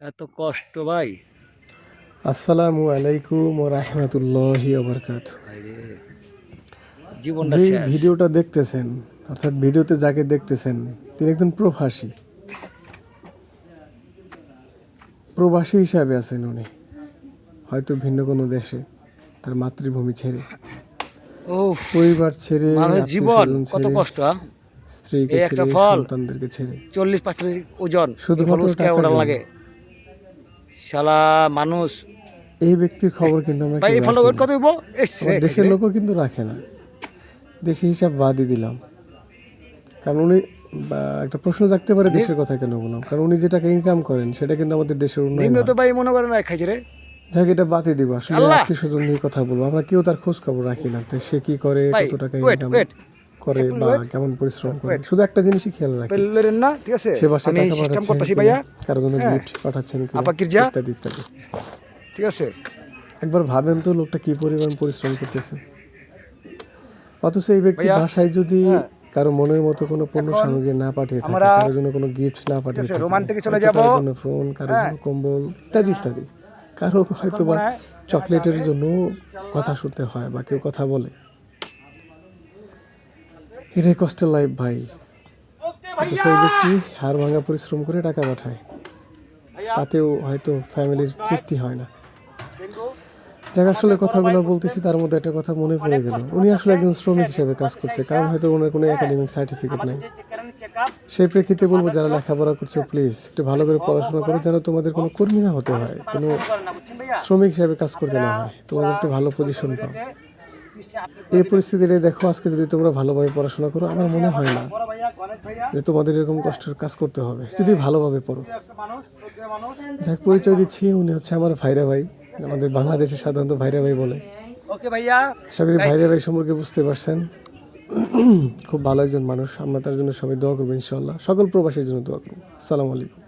এত কষ্ট ভাই। আসসালামু আলাইকুম রাহমাতুল্লাহি ওবরকাত জীবনটা যে ভিডিওটা দেখতেছেন অর্থাৎ ভিডিওতে যাকে দেখতেছেন তিনি একজন প্রবাসী। প্রবাসী হিসাবে আছেন উনি। হয়তো ভিন্ন কোনো দেশে তার মাতৃভূমি ছেড়ে ও পরিবার ছেড়ে জীবন কত কষ্ট? স্ত্রীকে ছেড়ে। সন্তানদেরকে ছেড়ে। চল্লিশ পাঁচচল্লিশ ওজন শুধুমাত্র টাকার লাগে। শালা মানুষ। এই ব্যক্তির খবর কিন্তু আমরা ভাই ওয়েট কত হইব? দেশের লোকও কিন্তু রাখে না। দেশি হিসাব বাদই দিলাম। কারণ উনি একটা প্রশ্ন জাগতে পারে দেশের কথা কেন বললাম? কারণ উনি যে টাকা ইনকাম করেন সেটা কিন্তু আমাদের দেশের উন্নয়ন। তো ভাই মনে করেন না খাইছে রে যাক এটা বাদই দিব। আসলে আত্মীয় স্বজন নিয়ে কথা বলব। আমরা কেউ তার খোঁজ খবর রাখি না। সে কি করে কত টাকা ইনকাম করে বা কেমন পরিশ্রম করে। শুধু একটা জিনিসই খেয়াল রাখি। পেলেন না ঠিক আছে? সে আমি টাকা সিস্টেম পাঠাচ্ছেন করতেছি ভাইয়া। কারও জন্য হ্যাঁ। গিফট পাঠাচ্ছেন কি আপা গির্জা? ইত্যাদি ইত্যাদি। ঠিক আছে? একবার ভাবেন তো লোকটা কি পরিমাণ পরিশ্রম করতেছে। অথচ এই ব্যক্তি বাসায় যদি হ্যাঁ। কারও মনের মতো কোনো পণ্য সামগ্রী না পাঠিয়ে থাকে কারোর জন্য কোনো গিফট না পাঠিয়ে থাকে রোমান্টিকে চলে হয়তো যাব। কারোর জন্য ফোন কারোর জন্য কম্বল ইত্যাদি ইত্যাদি। কারও হয়তো বা চকলেটের জন্য কথা শুনতে হয় বা কেউ কথা বলে। এটাই কষ্টের লাইফ ভাই। এই ব্যক্তি হাড় ভাঙা পরিশ্রম করে টাকা পাঠায়। তাতেও হয়তো ফ্যামিলির তৃপ্তি হয় না। যাক আসলে কথাগুলো বলতেছি তার মধ্যে একটা কথা মনে পড়ে গেল। উনি আসলে একজন শ্রমিক হিসেবে কাজ করছে কারণ হয়তো ওনার কোনো একাডেমিক সার্টিফিকেট নেই। সেই প্রেক্ষিতে বলব যারা লেখাপড়া করছে প্লিজ একটু ভালো করে পড়াশোনা করো যেন তোমাদের কোনো কর্মী না হতে হয় কোনো শ্রমিক হিসাবে কাজ করতে না হয়। তোমাদের একটু ভালো পজিশন পাও। এই পরিস্থিতিটা দেখো আজকে যদি তোমরা ভালোভাবে পড়াশোনা করো আমার মনে হয় না যে তোমাদের এরকম কষ্টের কাজ করতে হবে। যদি ভালোভাবে পড়ো। যাক পরিচয় দিচ্ছি উনি হচ্ছে আমার ভাইরা ভাই আমাদের বাংলাদেশে সাধারণত ভাইরা ভাই বলে। ওকে ভাইয়া আশা করি ভাইরা ভাই সম্পর্কে বুঝতে পারছেন। খুব ভালো একজন মানুষ আমরা তার জন্য সবাই দোয়া করব ইনশাল্লাহ সকল প্রবাসীর জন্য দোয়া করব। আসসালামু আলাইকুম।